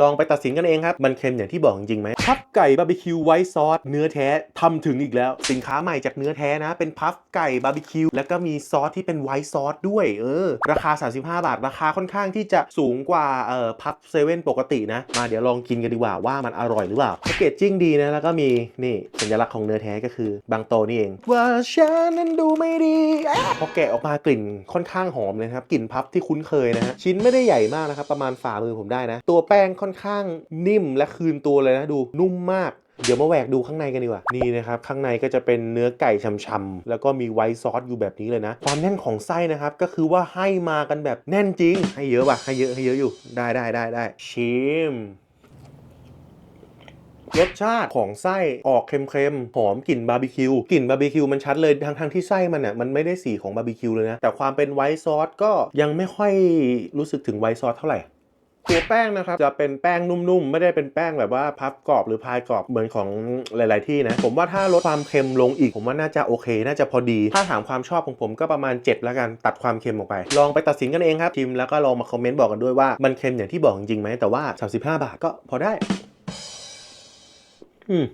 ลองไปตัดสินกันเองครับ มันเค็มอย่างที่บอกจริงไหมพัฟไก่บาร์บีคิวไวท์ซอสเนื้อแท้ทำถึงอีกแล้ว สินค้าใหม่จากเนื้อแท้นะ เป็นพัฟไก่บาร์บีคิวแล้วก็มีซอสที่เป็นไวท์ซอสด้วย เออ ราคา 35 บาท ราคาค่อนข้างที่จะสูงกว่าเอ่อพัฟเซเว่นปกตินะ มาเดี๋ยวลองกินกันดีกว่าว่ามันอร่อยหรือเปล่าแพคเกจจิ้งดีนะแล้วก็มีนี่สัญลักษณ์ของเนื้อแท้ก็คือบางโตนี่เอง ว่าฉันนั้นดูไม่ดีอะพอแกะออกมากลิ่นค่อนข้างหอมเลยครับกลิ่นพัฟที่คุ้นเคยนะฮะชิ้นไม่ได้ใหญ่มากนะครับประมาณฝ่ามือผมได้นะ ตัวแป้งค่อนข้างนิ่มและคืนตัวเลยนะดูนุ่มมากเดี๋ยวมาแหวกดูข้างในกันดีกว่า นี่นะครับ ข้างในก็จะเป็นเนื้อไก่ช่ำๆ แล้วก็มีไวท์ซอสอยู่แบบนี้เลยนะ ความแน่นของไส้นะครับ ก็คือว่าให้มากันแบบแน่นจริง ให้เยอะว่ะ ให้เยอะให้เยอะอยู่ ได้ได้ได้ได้ ชิมรสชาติของไส้ออกเค็มๆ หอมกลิ่นบาร์บีคิว กลิ่นบาร์บีคิวมันชัดเลยทั้งทั้งที่ไส้มันอะมันไม่ได้สีของบาร์บีคิวเลยนะ แต่ความเป็นไวท์ซอสก็ยังไม่ค่อยรู้สึกถึงไวท์ซอสเท่าไหร่ ตัวแป้งนะครับจะเป็นแป้งนุ่มๆ ไม่ได้เป็นแป้งแบบว่าพับกรอบหรือพายกรอบเหมือนของหลาย ๆ ที่นะ ผมว่าถ้าลดความเค็มลงอีก ผมว่าน่าจะโอเค น่าจะพอดี ถ้าถามความชอบของผมก็ประมาณ 7 แล้วกันตัดความเค็มออกไป ลองไปตัดสินกันเองครับชิมแล้วก็ลองมาคอมเมนต์บอกกันด้วยว่ามันเค็มอย่างที่บอกจริงไหมแต่ว่า 35 บาทก็พอได้ อืม